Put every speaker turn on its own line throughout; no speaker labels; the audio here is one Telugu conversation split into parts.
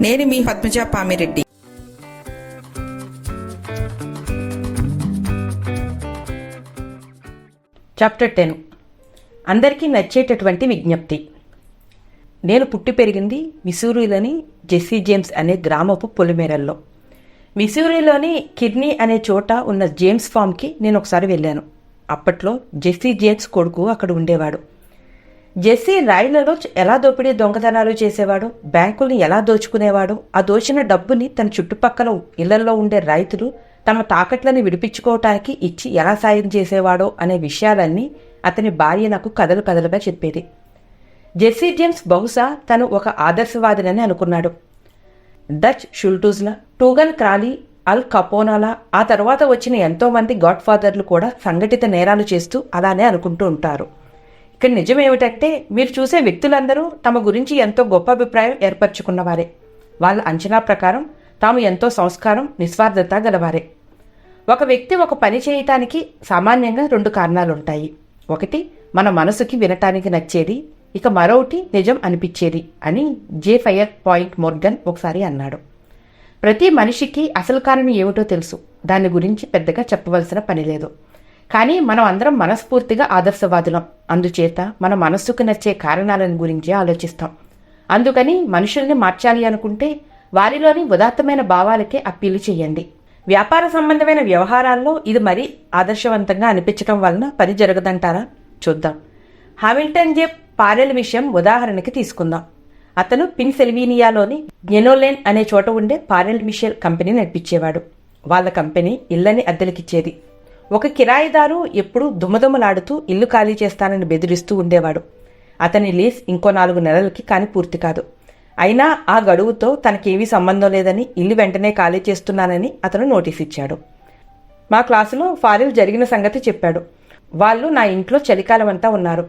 నేను మీ పద్మజ పామిరెడ్డి.
చాప్టర్ టెన్ అందరికీ నచ్చేటటువంటి విజ్ఞప్తి. నేను పుట్టి పెరిగింది మిసూరీలోని జెస్సీ జేమ్స్ అనే గ్రామపు పొలిమేరల్లో. మిసూరీలోని కిడ్నీ అనే చోట ఉన్న జేమ్స్ ఫామ్కి నేను ఒకసారి వెళ్ళాను. అప్పట్లో జెస్సీ జేమ్స్ కొడుకు అక్కడ ఉండేవాడు. జెస్సీ రైళ్ళలో ఎలా దోపిడీ దొంగతనాలు చేసేవాడు? బ్యాంకుల్ని ఎలా దోచుకునేవాడు? ఆ దోచిన డబ్బుని తన చుట్టుపక్కల ఇళ్ళలో ఉండే రైతులు తమ తాకట్లను విడిపించుకోవటానికి ఇచ్చి ఎలా సాయం చేసేవాడో అనే విషయాలన్నీ అతని భార్య నాకు కథలు కథలుగా చెప్పేది. జెస్సీ జేమ్స్ బహుశా తను ఒక ఆదర్శవాదినని అనుకున్నాడు. డచ్ షుల్టూజ్ల టూగన్ క్రాలీ అల్ కపోనాలా ఆ తర్వాత వచ్చిన ఎంతోమంది గాడ్ఫాదర్లు గాడ్ ఫాదర్లు కూడా సంఘటిత నేరాలు చేస్తూ అలానే అనుకుంటూ ఉంటారు. ఇక్కడ నిజం ఏమిటంటే మీరు చూసే వ్యక్తులందరూ తమ గురించి ఎంతో గొప్ప అభిప్రాయం ఏర్పరచుకున్నవారే. వాళ్ళ అంచనా ప్రకారం తాము ఎంతో సంస్కారం నిస్వార్థత గలవారే. ఒక వ్యక్తి ఒక పని చేయటానికి సామాన్యంగా రెండు కారణాలుంటాయి. ఒకటి మన మనసుకి వినటానికి నచ్చేది ఇక మరొకటి నిజం అనిపించేది అని జే. ఫైర్ పాయింట్ మోర్గన్ ఒకసారి అన్నాడు. ప్రతి మనిషికి అసలు కారణం ఏమిటో తెలుసు. దాని గురించి పెద్దగా చెప్పవలసిన పని లేదు. కానీ మనం అందరం మనస్ఫూర్తిగా ఆదర్శవాదులం. అందుచేత మన మనస్సుకు నచ్చే కారణాలను గురించి ఆలోచిస్తాం. అందుకని మనుషుల్ని మార్చాలి అనుకుంటే వారిలోని ఉదాత్తమైన భావాలకే అప్పీలు చేయండి. వ్యాపార సంబంధమైన వ్యవహారాల్లో ఇది మరీ ఆదర్శవంతంగా అనిపించడం వలన పని జరగదంటారా? చూద్దాం. హామిల్టన్ జే పారెల్ విషయం ఉదాహరణకి తీసుకుందాం. అతను పిన్సెల్వీనియాలోని జెనోలేన్ అనే చోట ఉండే పారెల్ మిషెల్ కంపెనీ నడిపించేవాడు. వాళ్ళ కంపెనీ ఇళ్ళని అద్దెలకిచ్చేది. ఒక కిరాయిదారు ఎప్పుడూ దుమదుమలాడుతూ ఇల్లు ఖాళీ చేస్తానని బెదిరిస్తూ ఉండేవాడు. అతని లీజ్ ఇంకో నాలుగు నెలలకి కాని పూర్తి కాదు. అయినా ఆ గడువుతో తనకేమీ సంబంధం లేదని ఇల్లు వెంటనే ఖాళీ చేస్తున్నానని అతను నోటీస్ ఇచ్చాడు. మా క్లాసులో ఫారిల్ జరిగిన సంగతి చెప్పాడు. వాళ్ళు నా ఇంట్లో చలికాలం అంతా ఉన్నారు.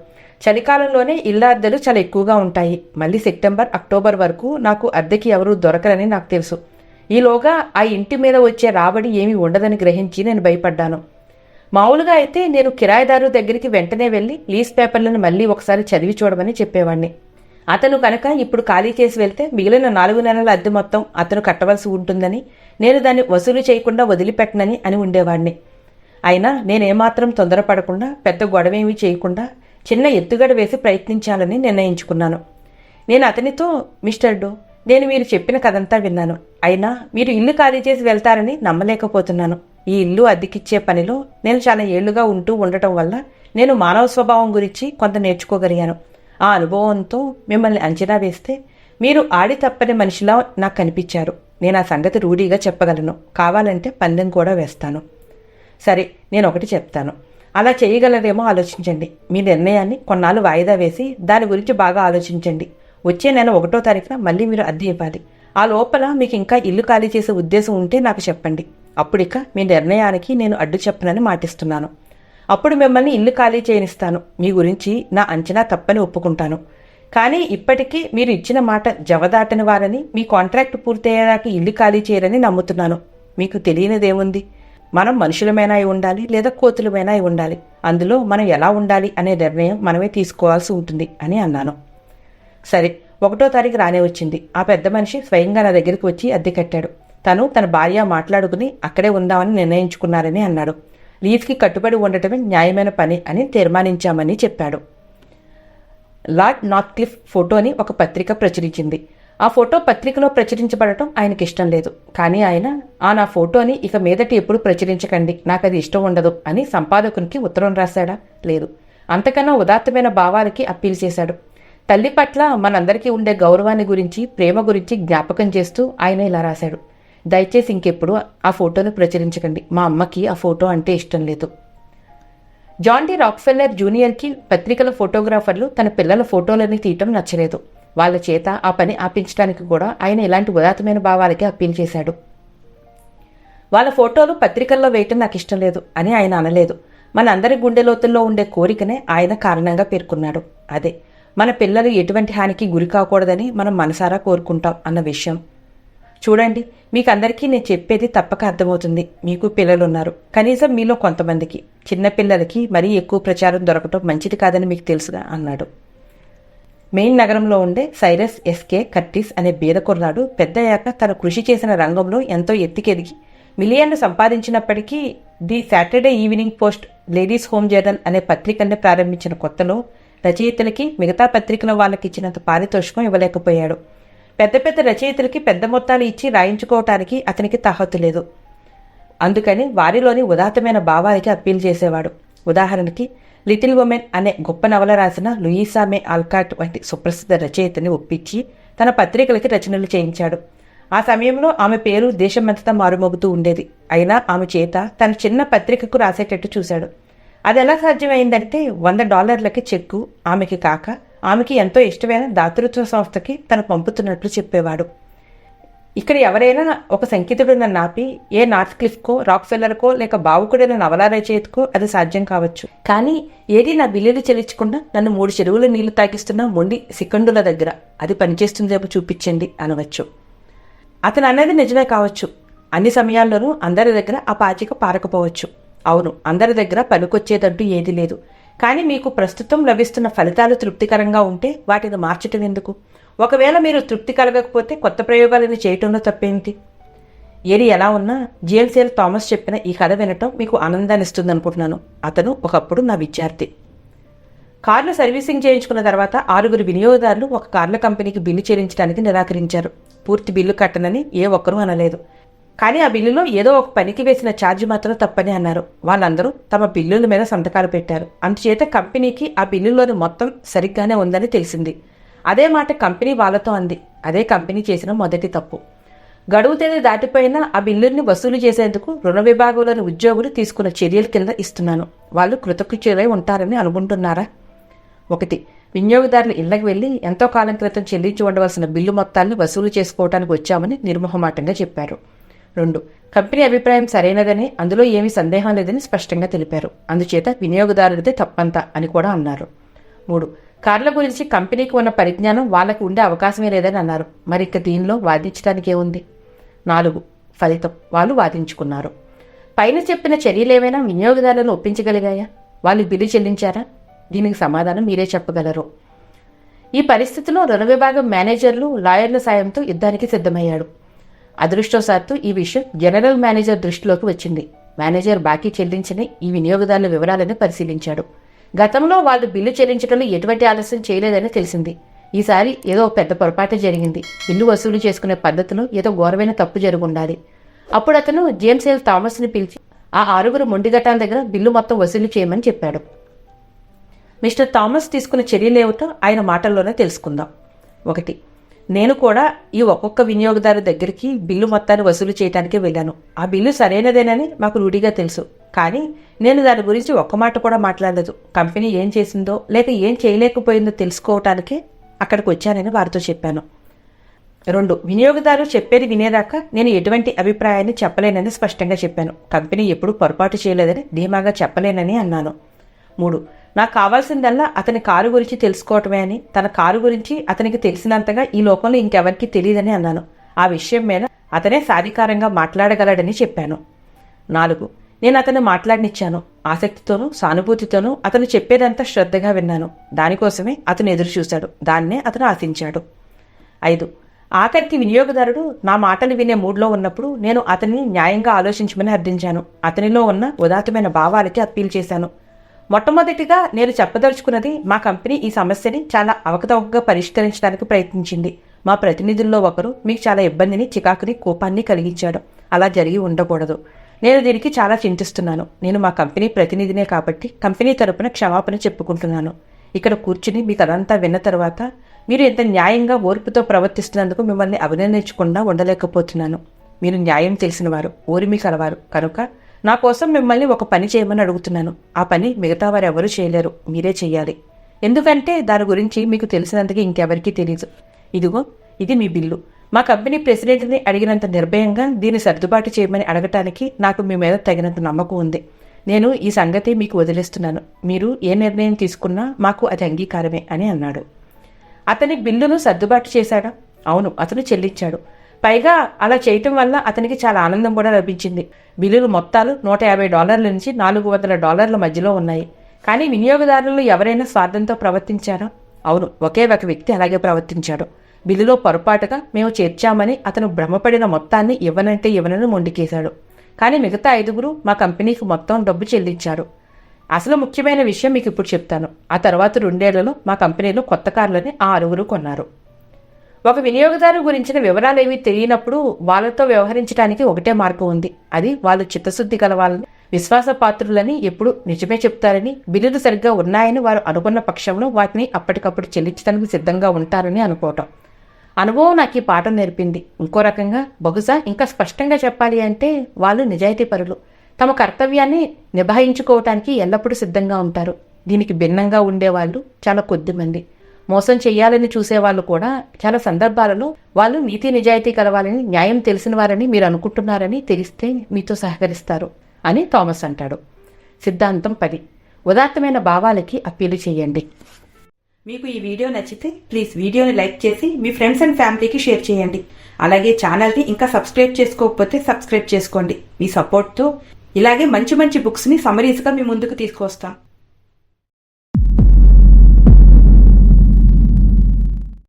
చలికాలంలోనే ఇళ్ళ అద్దెలు చాలా ఎక్కువగా ఉంటాయి. మళ్ళీ సెప్టెంబర్ అక్టోబర్ వరకు నాకు అద్దెకి ఎవరూ దొరకరని నాకు తెలుసు. ఈలోగా ఆ ఇంటి మీద వచ్చే రాబడి ఏమీ ఉండదని గ్రహించి నేను భయపడ్డాను. మామూలుగా అయితే నేను కిరాయిదారు దగ్గరికి వెంటనే వెళ్ళి లీజ్ పేపర్లను మళ్ళీ ఒకసారి చదివి చూడమని చెప్పేవాడిని అతను కనుక ఇప్పుడు ఖాళీ చేసి వెళ్తే మిగిలిన నాలుగు నెలల అద్దె మొత్తం అతను కట్టవలసి ఉంటుందని నేను దాన్ని వసూలు చేయకుండా వదిలిపెట్టనని అని ఉండేవాడిని అయినా నేనేమాత్రం తొందరపడకుండా పెద్ద గొడవేమీ చేయకుండా చిన్న ఎత్తుగడ వేసి ప్రయత్నించాలని నిర్ణయించుకున్నాను. నేను అతనితో మిస్టర్ డో నేను మీరు చెప్పిన కథంతా విన్నాను. అయినా మీరు ఇల్లు ఖాళీ చేసి వెళ్తారని నమ్మలేకపోతున్నాను. ఈ ఇల్లు అద్దెకిచ్చే పనిలో నేను చాలా ఏళ్ళుగా ఉంటూ ఉండటం వల్ల నేను మానవ స్వభావం గురించి కొంత నేర్చుకోగలిగాను. ఆ అనుభవంతో మిమ్మల్ని అంచనా వేస్తే మీరు ఆడి తప్పని మనిషిలా నాకు కనిపించారు. నేను ఆ సంగతి రూఢీగా చెప్పగలను. కావాలంటే పందెం కూడా వేస్తాను. సరే నేను ఒకటి చెప్తాను. అలా చేయగలరేమో ఆలోచించండి. మీ నిర్ణయాన్ని కొన్నాళ్ళు వాయిదా వేసి దాని గురించి బాగా ఆలోచించండి. వచ్చే నెల ఒకటో తారీఖున మళ్ళీ మీరు అద్దె ఇవ్వాలి. ఆ లోపల మీకు ఇంకా ఇల్లు ఖాళీ చేసే ఉద్దేశం ఉంటే నాకు చెప్పండి. అప్పుడిక మీ నిర్ణయానికి నేను అడ్డు చెప్పనని మాటిస్తున్నాను. అప్పుడు మిమ్మల్ని ఇల్లు ఖాళీ చేయనిస్తాను. మీ గురించి నా అంచనా తప్పని ఒప్పుకుంటాను. కానీ ఇప్పటికీ మీరు ఇచ్చిన మాట జవదాటని వారని మీ కాంట్రాక్ట్ పూర్తయ్యేదాకా ఇల్లు ఖాళీ చేయరని నమ్ముతున్నాను. మీకు తెలియనిదేముంది? మనం మనుషులమైనా అయి ఉండాలి లేదా కోతులమైనా అయి ఉండాలి. అందులో మనం ఎలా ఉండాలి అనే నిర్ణయం మనమే తీసుకోవాల్సి ఉంటుంది అని అన్నాను. సరే ఒకటో తారీఖు రానే వచ్చింది. ఆ పెద్ద మనిషి స్వయంగా నా దగ్గరికి వచ్చి అద్దె కట్టాడు. తను తన భార్య మాట్లాడుకుని అక్కడే ఉందామని నిర్ణయించుకున్నారని అన్నాడు. లీజ్కి కట్టుబడి ఉండటమే న్యాయమైన పని అని తీర్మానించామని చెప్పాడు. లార్డ్ నార్త్క్లిఫ్ ఫోటోని ఒక పత్రిక ప్రచురించింది. ఆ ఫోటో పత్రికలో ప్రచురించబడటం ఆయనకి ఇష్టం లేదు. కానీ ఆయన ఆ నా ఫోటోని ఇక మీదటి ఎప్పుడు ప్రచురించకండి. నాకు అది ఇష్టం ఉండదు అని సంపాదకునికి ఉత్తరం రాశాడా? లేదు. అంతకన్నా ఉదాత్తమైన భావాలకి అప్పీల్ చేశాడు. తల్లి పట్ల మనందరికీ ఉండే గౌరవాన్ని గురించి ప్రేమ గురించి జ్ఞాపకం చేస్తూ ఆయన ఇలా రాశాడు. దయచేసి ఇంకెప్పుడు ఆ ఫోటోను ప్రచురించకండి. మా అమ్మకి ఆ ఫోటో అంటే ఇష్టం లేదు. జాన్ డి రాక్ఫెల్లర్ జూనియర్కి పత్రికల ఫోటోగ్రాఫర్లు తన పిల్లల ఫోటోలని తీయటం నచ్చలేదు. వాళ్ళ చేత ఆ పని ఆపించడానికి కూడా ఆయన ఇలాంటి ఉదాత్తమైన భావాలకి అప్పీల్ చేశాడు. వాళ్ళ ఫోటోలు పత్రికల్లో వేయటం నాకు ఇష్టం లేదు అని ఆయన అనలేదు. మన అందరి గుండె లోతుల్లో ఉండే కోరికనే ఆయన కారణంగా పేర్కొన్నాడు. అదే మన పిల్లలు ఎటువంటి హానికి గురి కాకూడదని మనం మనసారా కోరుకుంటాం అన్న విషయం. చూడండి మీకు అందరికీ నేను చెప్పేది తప్పక అర్థమవుతుంది. మీకు పిల్లలున్నారు. కనీసం మీలో కొంతమందికి చిన్నపిల్లలకి మరీ ఎక్కువ ప్రచారం దొరకటం మంచిది కాదని మీకు తెలుసుగా అన్నాడు. మెయిన్ నగరంలో ఉండే సైరస్ ఎస్కే కర్టిస్ అనే బీద కుర్రాడు పెద్దయ్యాక తన కృషి చేసిన రంగంలో ఎంతో ఎత్తికెదిగి మిలియన్లు సంపాదించినప్పటికీ the Saturday evening post ladies home journal అనే పత్రికని ప్రారంభించిన కొత్తలో రచయితలకి మిగతా పత్రికల వాళ్ళకి ఇచ్చినంత పారితోషికం ఇవ్వలేకపోయాడు. పెద్ద పెద్ద రచయితలకి పెద్ద మొత్తాలు ఇచ్చి రాయించుకోవటానికి అతనికి తాహతు లేదు. అందుకని వారిలోని ఉదాత్తమైన భావాలకి అప్పీల్ చేసేవాడు. ఉదాహరణకి లిటిల్ ఉమెన్ అనే గొప్ప నవల రాసిన లూయిసా మే ఆల్కాట్ వంటి సుప్రసిద్ధ రచయితని ఒప్పించి తన పత్రికలకి రచనలు చేయించాడు. ఆ సమయంలో ఆమె పేరు దేశమంతటా మారుమోగుతూ ఉండేది. అయినా ఆమె చేత తన చిన్న పత్రికకు రాసేటట్టు చూశాడు. అది ఎలా సాధ్యమైందంటే వంద డాలర్లకి చెక్కు ఆమెకి కాక ఆమెకి ఎంతో ఇష్టమైన దాతృత్వ సంస్థకి తను పంపుతున్నట్లు చెప్పేవాడు. ఇక్కడ ఎవరైనా ఒక సంకేతుడు నన్ను ఆపి ఏ నార్త్ క్లిఫ్కో రాక్ ఫెల్లర్కో లేక బావుకుడైన నవలా రచయితకో అది సాధ్యం కావచ్చు. కానీ ఏది నా బిల్లులు చెల్లించకుండా నన్ను మూడు చెరువుల నీళ్ళు తాగిస్తున్న మొండి సికండుల దగ్గర అది పనిచేస్తుందేమో చూపించండి అనవచ్చు. అతను అనేది నిజమే కావచ్చు. అన్ని సమయాల్లోనూ అందరి దగ్గర ఆ పాచిక పారకపోవచ్చు. అవును అందరి దగ్గర పనికొచ్చేదంటూ ఏదీ లేదు. కానీ మీకు ప్రస్తుతం లభిస్తున్న ఫలితాలు తృప్తికరంగా ఉంటే వాటిని మార్చటం ఎందుకు? ఒకవేళ మీరు తృప్తి కలగకపోతే కొత్త ప్రయోగాలను చేయటంలో తప్పేంటి? ఏది ఎలా ఉన్నా జిఎల్సిఎల్ థామస్ చెప్పిన ఈ కథ వినటం మీకు ఆనందాన్ని ఇస్తుంది అనుకుంటున్నాను అతను ఒకప్పుడు నా విద్యార్థి. కార్లు సర్వీసింగ్ చేయించుకున్న తర్వాత ఆరుగురు వినియోగదారులు ఒక కార్ల కంపెనీకి బిల్లు చెల్లించడానికి నిరాకరించారు. పూర్తి బిల్లు కట్టనని ఏ ఒక్కరూ అనలేదు. కానీ ఆ బిల్లులో ఏదో ఒక పనికి వేసిన ఛార్జ్ మాత్రం తప్పని అన్నారు. వాళ్ళందరూ తమ బిల్లుల మీద సంతకాలు పెట్టారు. అందుచేత కంపెనీకి ఆ బిల్లులోని మొత్తం సరిగ్గానే ఉందని తెలిసింది. అదే మాట కంపెనీ వాళ్ళతో అంది. అదే కంపెనీ చేసిన మొదటి తప్పు. గడువు తేదీ దాటిపోయినా ఆ బిల్లుల్ని వసూలు చేసేందుకు రుణ విభాగంలోని ఉద్యోగులు తీసుకున్న చర్యల కింద ఇస్తున్నాను. వాళ్ళు కృతకృత్యులై ఉంటారని అనుకుంటున్నారా? ఒకటి వినియోగదారులు ఇళ్ళకు వెళ్ళి ఎంతో కాలం క్రితం చెల్లించి ఉండవలసిన బిల్లు మొత్తాన్ని వసూలు చేసుకోవడానికి వచ్చామని నిర్మోహమాటంగా చెప్పారు. రెండు. కంపెనీ అభిప్రాయం సరైనదని అందులో ఏమీ సందేహం లేదని స్పష్టంగా తెలిపారు. అందుచేత వినియోగదారులదే తప్పంతా అని కూడా అన్నారు. మూడు. కార్ల గురించి కంపెనీకి ఉన్న పరిజ్ఞానం వాళ్ళకు ఉండే అవకాశమే లేదని అన్నారు. మరి ఇక దీనిలో వాదించడానికి ఏముంది? నాలుగు. ఫలితం. వాళ్ళు వాదించుకున్నారు. పైన చెప్పిన చర్యలేమైనా వినియోగదారులను ఒప్పించగలిగాయా? వాళ్ళు బిల్లు చెల్లించారా? దీనికి సమాధానం మీరే చెప్పగలరు. ఈ పరిస్థితిలో రుణ విభాగం మేనేజర్లు లాయర్ల సాయంతో యుద్ధానికి సిద్ధమయ్యాడు. అదృష్టవశాత్తు ఈ విషయం జనరల్ మేనేజర్ దృష్టిలోకి వచ్చింది. మేనేజర్ బాకీ చెల్లించని ఈ వినియోగదారుల వివరాలను పరిశీలించాడు. గతంలో వాళ్ళు బిల్లు చెల్లించడంలో ఎటువంటి ఆలస్యం చేయలేదని తెలిసింది. ఈసారి ఏదో పెద్ద పొరపాటు జరిగింది. బిల్లు వసూలు చేసుకునే పద్ధతిలో ఏదో ఘోరమైన తప్పు జరుగుండాలి. అప్పుడు అతను జేమ్స్ ఎల్. థామస్ని పిలిచి ఆ ఆరుగురు మొండిఘటాల దగ్గర బిల్లు మొత్తం వసూలు చేయమని చెప్పాడు. మిస్టర్ థామస్ తీసుకున్న చర్యలేమిటో ఆయన మాటల్లోనే తెలుసుకుందాం. ఒకటి నేను కూడా ఈ ఒక్కొక్క వినియోగదారు దగ్గరికి బిల్లు మొత్తాన్ని వసూలు చేయడానికి వెళ్ళాను. ఆ బిల్లు సరైనదేనని మాకు రూఢిగా తెలుసు. కానీ నేను దాని గురించి ఒక్క మాట కూడా మాట్లాడలేదు. కంపెనీ ఏం చేసిందో లేక ఏం చేయలేకపోయిందో తెలుసుకోవటానికే అక్కడికి వచ్చానని వారితో చెప్పాను. రెండు వినియోగదారు చెప్పేది వినేదాకా నేను ఎటువంటి అభిప్రాయాన్ని చెప్పలేనని స్పష్టంగా చెప్పాను. కంపెనీ ఎప్పుడూ పొరపాటు చేయలేదని ధీమాగా చెప్పలేనని అన్నాను. మూడు నాకు కావాల్సిందల్లా అతని కారు గురించి తెలుసుకోవటమే అని తన కారు గురించి అతనికి తెలిసినంతగా ఈ లోకంలో ఇంకెవరికి తెలియదని అన్నాను. ఆ విషయం మీద అతనే సాధికారంగా మాట్లాడగలడని చెప్పాను. నాలుగు నేను అతను మాట్లాడనిచ్చాను. ఆసక్తితోనూ సానుభూతితోనూ అతను చెప్పేదంతా శ్రద్ధగా విన్నాను. దానికోసమే అతను ఎదురు చూశాడు దాన్నే అతను ఆశించాడు. ఐదు ఆఖరికి వినియోగదారుడు నా మాటలు వినే మూడ్లో ఉన్నప్పుడు నేను అతన్ని న్యాయంగా ఆలోచించమని అర్థించాను. అతనిలో ఉన్న ఉదాత్తమైన భావాలకి అప్పీల్ చేశాను. మొట్టమొదటిగా నేను చెప్పదలుచుకున్నది మా కంపెనీ ఈ సమస్యని చాలా అవకతవకగా పరిష్కరించడానికి ప్రయత్నించింది. మా ప్రతినిధుల్లో ఒకరు మీకు చాలా ఇబ్బందిని చికాకుని కోపాన్ని కలిగించాడు. అలా జరిగి ఉండకూడదు. నేను దీనికి చాలా చింతిస్తున్నాను. నేను మా కంపెనీ ప్రతినిధినే కాబట్టి కంపెనీ తరపున క్షమాపణ చెప్పుకుంటున్నాను. ఇక్కడ కూర్చుని మీకు అదంతా విన్న తర్వాత మీరు ఇంత న్యాయంగా ఓర్పుతో ప్రవర్తిస్తున్నందుకు మిమ్మల్ని అభినందించకుండా ఉండలేకపోతున్నాను. మీరు న్యాయం తెలిసినవారు ఓరిమి కలవారు. కనుక నా కోసం మిమ్మల్ని ఒక పని చేయమని అడుగుతున్నాను. ఆ పని మిగతా వారు ఎవరూ చేయలేరు. మీరే చేయాలి. ఎందుకంటే దాని గురించి మీకు తెలిసినంతగా ఇంకెవరికీ తెలియదు ఇదిగో ఇది మీ బిల్లు. మా కంపెనీ ప్రెసిడెంట్ని అడిగినంత నిర్భయంగా దీన్ని సర్దుబాటు చేయమని అడగటానికి నాకు మీ మీద తగినంత నమ్మకం ఉంది. నేను ఈ సంగతి మీకు వదిలేస్తున్నాను. మీరు ఏ నిర్ణయం తీసుకున్నా మాకు అది అంగీకారమే అని అన్నాడు. అతని బిల్లును సర్దుబాటు చేశాడా? అవును అతను చెల్లించాడు. పైగా అలా చేయటం వల్ల అతనికి చాలా ఆనందం కూడా లభించింది. బిల్లులు మొత్తాలు నూట యాభై డాలర్ల నుంచి నాలుగు వందల డాలర్ల మధ్యలో ఉన్నాయి. కానీ వినియోగదారులు ఎవరైనా స్వార్థంతో ప్రవర్తించారా? అవును ఒకే ఒక వ్యక్తి అలాగే ప్రవర్తించాడు. బిల్లులో పొరపాటుగా మేము చేర్చామని అతను భ్రమపడిన మొత్తాన్ని ఇవ్వనంటే ఇవ్వనని మొండికేశాడు. కానీ మిగతా ఐదుగురు మా కంపెనీకి మొత్తం డబ్బు చెల్లించారు. అసలు ముఖ్యమైన విషయం మీకు ఇప్పుడు చెప్తాను. ఆ తర్వాత రెండేళ్ళలో మా కంపెనీలో కొత్త కార్లని ఆ ఆరుగురు కొన్నారు. ఒక వినియోగదారు గురించిన వివరాలు ఏవి తెలియనప్పుడు వాళ్ళతో వ్యవహరించడానికి ఒకటే మార్గం ఉంది. అది వాళ్ళు చిత్తశుద్ధి గల వాళ్ళని విశ్వాసపాత్రులని ఎప్పుడు నిజమే చెప్తారని బిల్లులు సరిగ్గా ఉన్నాయని వారు అనుకున్న పక్షంలో వాటిని అప్పటికప్పుడు చెల్లించడానికి సిద్ధంగా ఉంటారని అనుకోవటం. అనుభవం నాకు ఈ పాఠం నేర్పింది. ఇంకో రకంగా బహుశా ఇంకా స్పష్టంగా చెప్పాలి అంటే వాళ్ళు నిజాయితీ పరులు. తమ కర్తవ్యాన్ని నిభాయించుకోవటానికి ఎల్లప్పుడూ సిద్ధంగా ఉంటారు. దీనికి భిన్నంగా ఉండేవాళ్ళు చాలా కొద్దిమంది మోసం చేయాలని చూసేవాళ్ళు కూడా చాలా సందర్భాలలో వాళ్ళు నీతి నిజాయితీ కలవాలని న్యాయం తెలిసిన వారని మీరు అనుకుంటున్నారని తెలిస్తే మీతో సహకరిస్తారు అని థామస్ అంటాడు. సిద్ధాంతం పది. ఉదాత్తమైన భావాలకి అప్పీలు చేయండి.
మీకు ఈ వీడియో నచ్చితే ప్లీజ్ వీడియోని లైక్ చేసి మీ ఫ్రెండ్స్ అండ్ ఫ్యామిలీకి షేర్ చేయండి. అలాగే ఛానల్ని ఇంకా సబ్స్క్రైబ్ చేసుకోకపోతే సబ్స్క్రైబ్ చేసుకోండి. మీ సపోర్ట్తో ఇలాగే మంచి మంచి బుక్స్ని సమరీస్గా మీ ముందుకు తీసుకొస్తాం.